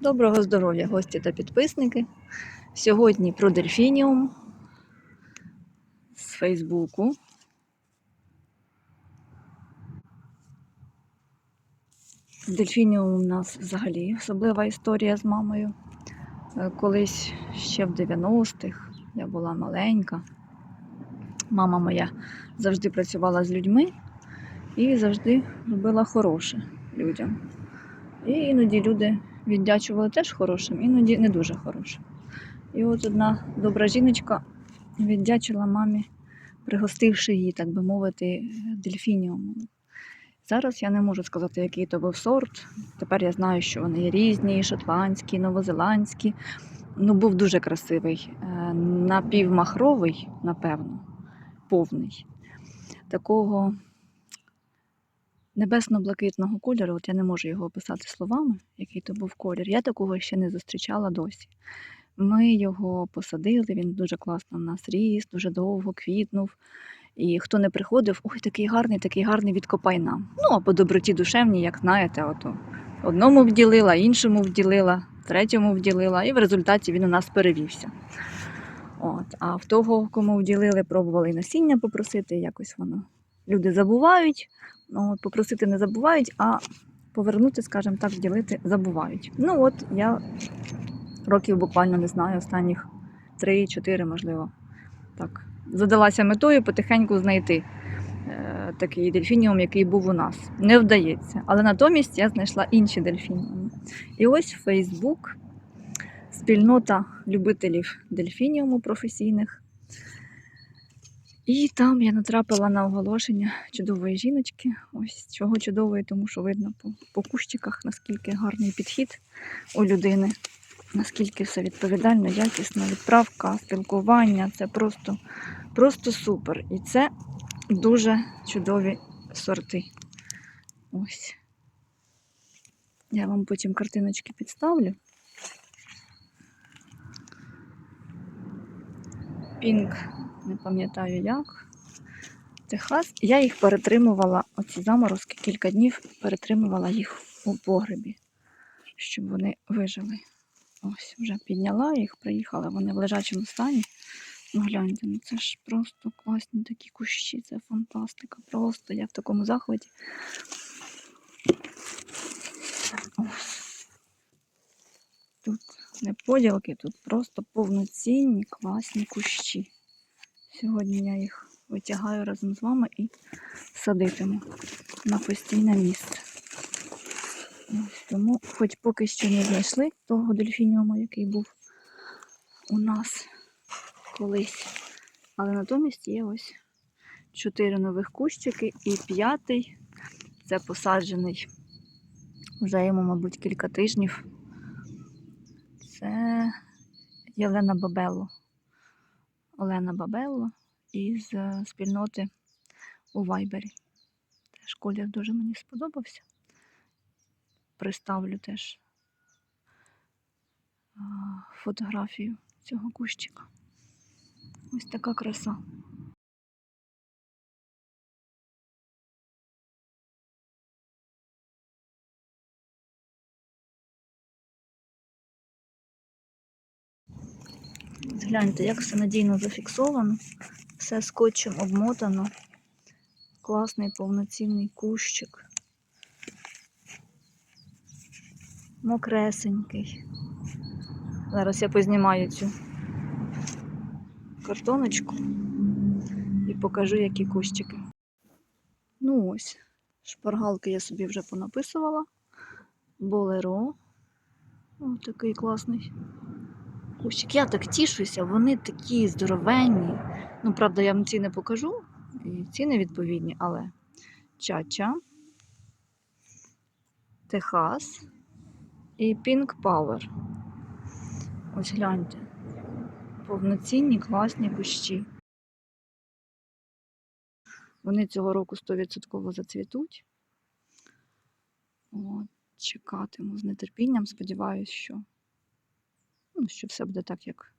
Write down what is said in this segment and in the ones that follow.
Доброго здоров'я, гості та підписники. Сьогодні про дельфініум з Фейсбуку. З дельфініум у нас взагалі особлива історія з мамою. Е, Колись ще в 90-х я була маленька. Мама моя завжди працювала з людьми і завжди робила хороше людям. І іноді люди віддячували теж хорошим, іноді не дуже хорошим. І от одна добра жіночка віддячила мамі, пригостивши її, так би мовити, дельфініумом. Зараз я не можу сказати, який то був сорт. Тепер я знаю, що вони є різні, шотландські, новозеландські. Ну, був дуже красивий, е, напівмахровий, напевно, повний. Такого небесно-блакитного кольору, от я не можу його описати словами, який то був колір. Я такого ще не зустрічала досі. Ми його посадили, він дуже класно в нас ріс, дуже довго квітнув. І хто не приходив, ой, такий гарний, такий гарний, відкопай нам. Ну, а по доброті душевній, як знаєте, ото одному вділила, іншому вділила, третьому вділила, і в результаті він у нас перевівся. От. А в того, кому вділили, пробували і насіння попросити, якось воно. Люди забувають, ну, от, попросити не забувають, а повернути, скажімо так, вділити забувають. Ну от я років буквально не знаю, останніх 3-4, можливо. Так. Задалася метою потихеньку знайти е, такий дельфініум, який був у нас. Не вдається. Але натомість я знайшла інші дельфініуми. І ось Facebook, спільнота любителів дельфініуму професійних. І там я натрапила на оголошення чудової жіночки. Ось чого чудової, тому що видно по, по кущиках, наскільки гарний підхід у людини, наскільки все відповідально, якісно, відправка, спілкування. Це просто, просто супер. І це дуже чудові сорти. Ось. Я вам потім картиночки підставлю. Пінк, не пам'ятаю як. Техас. Я їх перетримувала, оці заморозки, кілька днів перетримувала їх у погребі, щоб вони вижили. Ось, вже підняла їх, приїхала, вони в лежачому стані. Ну, гляньте, ну це ж просто класні такі кущі, це фантастика. Просто я в такому захваті. Ось. Тут не поділки, тут просто повноцінні класні кущі. Сьогодні я їх витягаю разом з вами і садитиму на постійне місце. Ось, тому, хоч поки що не знайшли того дельфініума, який був у нас колись. Але натомість є ось чотири нових кущики і п'ятий. Це посаджений вже йому, мабуть, кілька тижнів. Це Єлена Бабелло. Олена Бабелло із е, спільноти у Вайбері. Теж колір дуже мені сподобався. Приставлю теж фотографію цього кущика. Ось така краса. Гляньте, як все надійно зафіксовано, все скотчем обмотано. Класний повноцінний кущик. Мокресенький. Зараз я познімаю цю картоночку і покажу, які кущики. Ну ось, шпаргалки я собі вже понаписувала. Болеро. Ось такий класний кущик. Я так тішуся, вони такі здоровенні. Ну, правда, я вам ціни покажу. І ціни відповідні, але Чача, Техас і Pink Power. Ось гляньте. Повноцінні класні кущі. Вони цього року 100% зацвітуть. От, чекатиму з нетерпінням. Сподіваюся, що, що все буде так, як,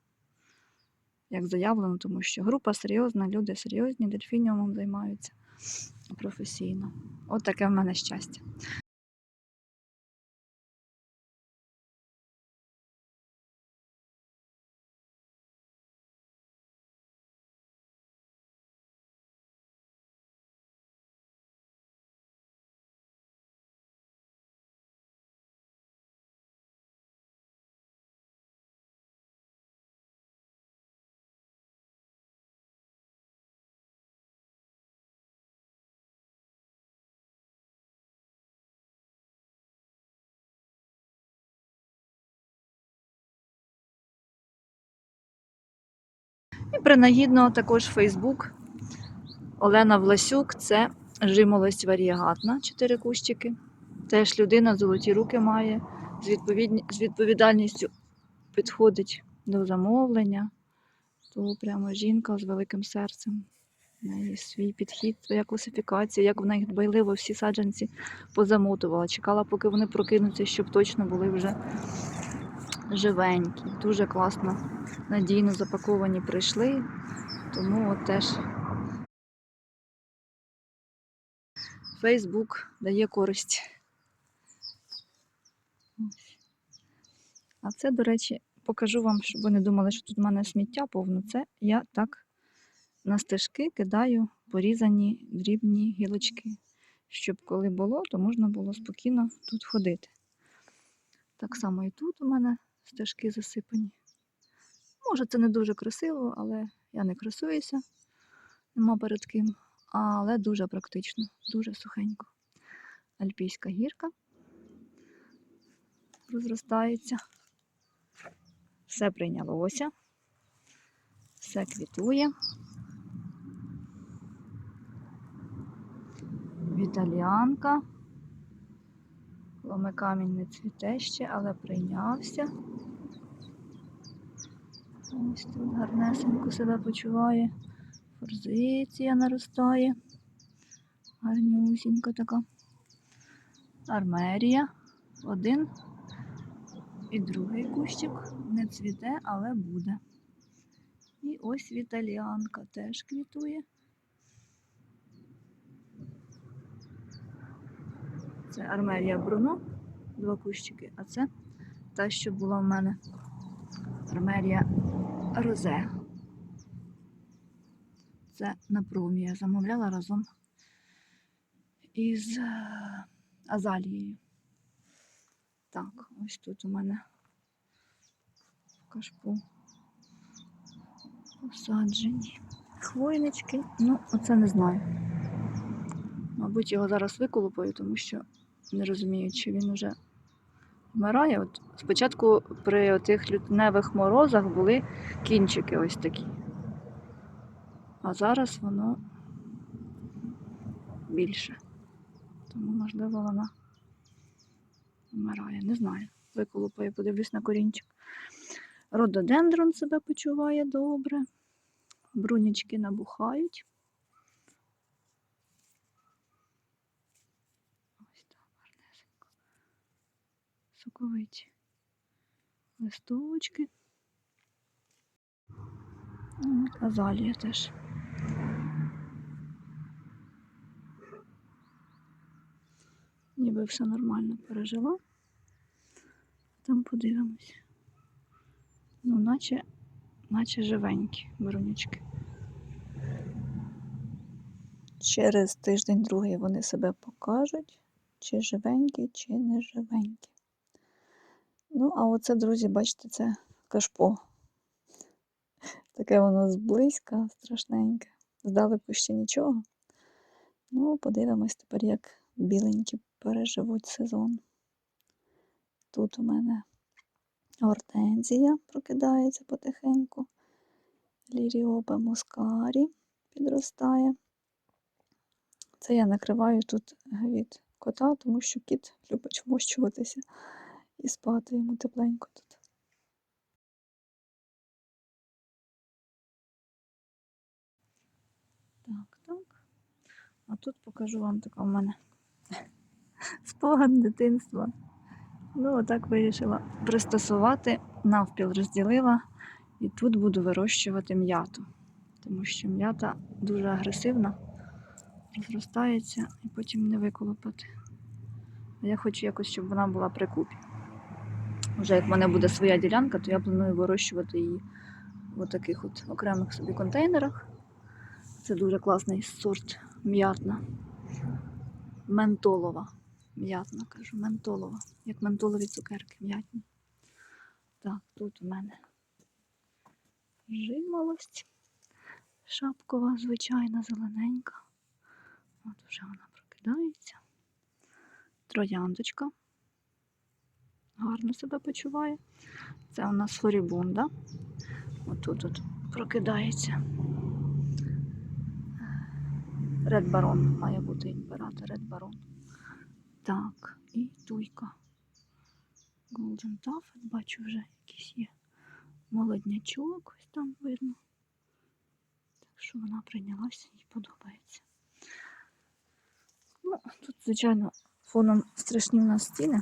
як заявлено, тому що група серйозна, люди серйозні, дельфініумом займаються професійно. От таке в мене щастя. І принагідно також Фейсбук. Олена Власюк це жимолость варієгатна, чотири кущики. Теж людина золоті руки має, з, відповідні, з відповідальністю підходить до замовлення. То прямо жінка з великим серцем. В неї свій підхід, своя класифікація, як вона їх дбайливо всі саджанці позамотувала. Чекала, поки вони прокинуться, щоб точно були вже живенькі. Дуже класно, надійно запаковані прийшли. Тому от теж Фейсбук дає користь. А це, до речі, покажу вам, щоб ви не думали, що тут в мене сміття повно. Це я так на стежки кидаю порізані дрібні гілочки, щоб коли було, то можна було спокійно тут ходити. Так само і тут у мене стежки засипані. Може, це не дуже красиво, але я не красуюся, нема перед ким. Але дуже практично, дуже сухенько. Альпійська гірка розростається. Все прийнялося, все квітує. Віталіанка. Ломе камінь не цвіте ще, але прийнявся. Ось тут гарнесенько себе почуває. Форзиція наростає. Гарнюсінька така. Армерія. Один і другий кущик не цвіте, але буде. І ось віталіанка теж квітує. Це армерія Бруно, два кущики, а це та, що була в мене армерія Розе. Це на промі я замовляла разом із е, азалією. Так, ось тут у мене кашпу посаджені. Хвойнички. Ну, оце не знаю. Мабуть, його зараз виколупаю, тому що не розумію, чи він уже вмирає. От спочатку при тих лютневих морозах були кінчики ось такі. А зараз воно більше. Тому, можливо, вона вмирає. Не знаю. Виколупаю, подивлюсь на корінчик. Рододендрон себе почуває добре. Брунічки набухають. Ось так гарнесенько. Соковиті листовочки. М, Азалія теж. Ніби все нормально пережила. Там подивимось. Ну, наче, наче живенькі брунячки. Через тиждень-другий вони себе покажуть, чи живенькі, чи не живенькі. Ну, а оце, друзі, бачите, це кашпо. Таке воно зблизька, страшненьке. Здалеку ще нічого. Ну, подивимось тепер, як біленькі переживуть сезон. Тут у мене гортензія прокидається потихеньку. Ліріопа мускарі підростає. Це я накриваю тут від кота, тому що кіт любить вмощуватися і спати йому тепленько тут. Так, так. А тут покажу вам така в мене спогад дитинства. Ну, отак вирішила пристосувати, навпіл розділила, і тут буду вирощувати м'яту. Тому що м'ята дуже агресивна, розростається і потім не виколопати. Я хочу якось, щоб вона була при купі. Вже як в мене буде своя ділянка, то я планую вирощувати її в таких от окремих собі контейнерах. Це дуже класний сорт м'ятна. Ментолова. М'ятна, кажу, ментолова. Як ментолові цукерки м'ятні. Так, тут у мене жимолость. Шапкова, звичайна, зелененька. От вже вона прокидається. Трояндочка. Гарно себе почуває. Це у нас флорібунда. Отут от прокидається. Ред Барон має бути імператор Ред Барон. Так, і туйка. Golden Taffet, бачу вже якийсь є молоднячок, ось там видно. Так що вона прийнялася, їй подобається. Ну, тут, звичайно, фоном страшні в нас стіни.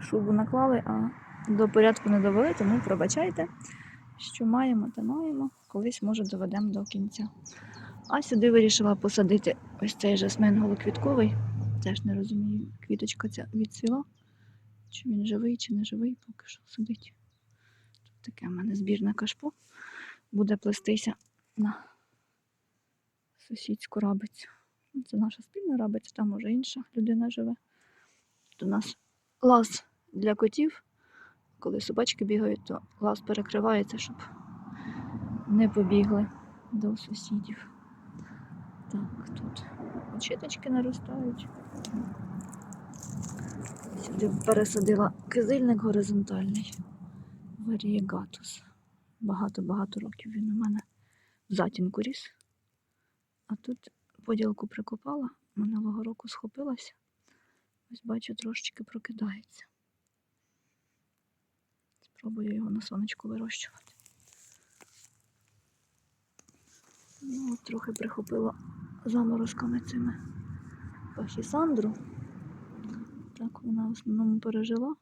Шубу наклали, а до порядку не довели, тому пробачайте, що маємо, те маємо. Колись, може, доведемо до кінця. А сюди вирішила посадити ось цей жасмин голоквітковий. Теж не розумію, квіточка ця відцвіла. Чи він живий, чи не живий, поки що сидить. Тут таке в мене збірне кашпо. Буде плестися на сусідську рабицю. Це наша спільна рабиця, там уже інша людина живе. Тут у нас лаз для котів. Коли собачки бігають, то лаз перекривається, щоб не побігли до сусідів. Так, тут очіточки наростають. Сюди пересадила кизильник горизонтальний. Варієгатус. Багато-багато років він у мене в затінку ріс. А тут поділку прикопала, минулого року схопилася. Ось бачу, трошечки прокидається. Спробую його на сонечку вирощувати. Ну, трохи прихопила заморозками цими пахісандру. Так вона в основному пережила,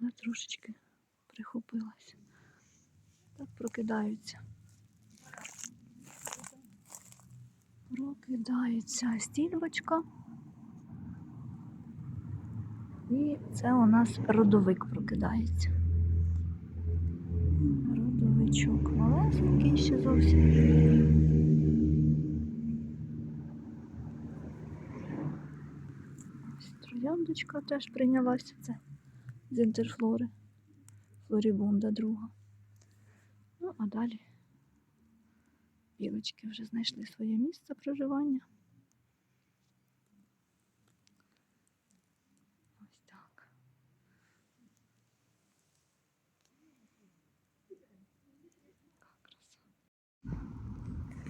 але трошечки прихопилася. Так прокидаються. Прокидається стільбочка. І це у нас родовик прокидається. Родовичок малесенький ще зовсім. Трояндочка теж прийнялася. Це з інтерфлори. Флорібунда друга. Ну, а далі білочки вже знайшли своє місце проживання.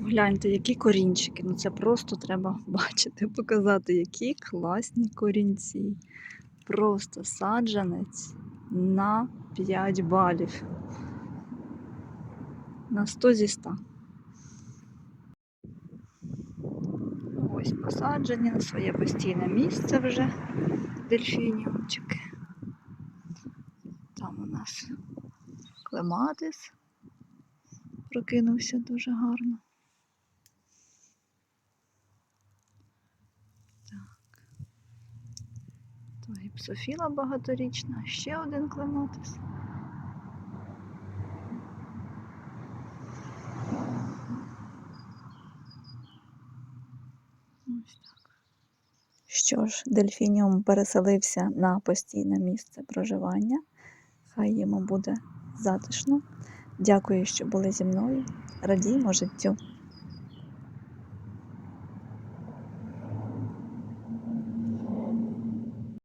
Гляньте, які корінчики. Ну це просто треба бачити, показати, які класні корінці. Просто саджанець на 5 балів. На 100 зі 100. Ось посаджені на своє постійне місце вже дельфініумчики. Там у нас клематис прокинувся дуже гарно. Так. То гіпсофіла багаторічна, ще один клематис. Що ж, дельфініум переселився на постійне місце проживання. Хай йому буде затишно. Дякую, що були зі мною. Радіємо життю.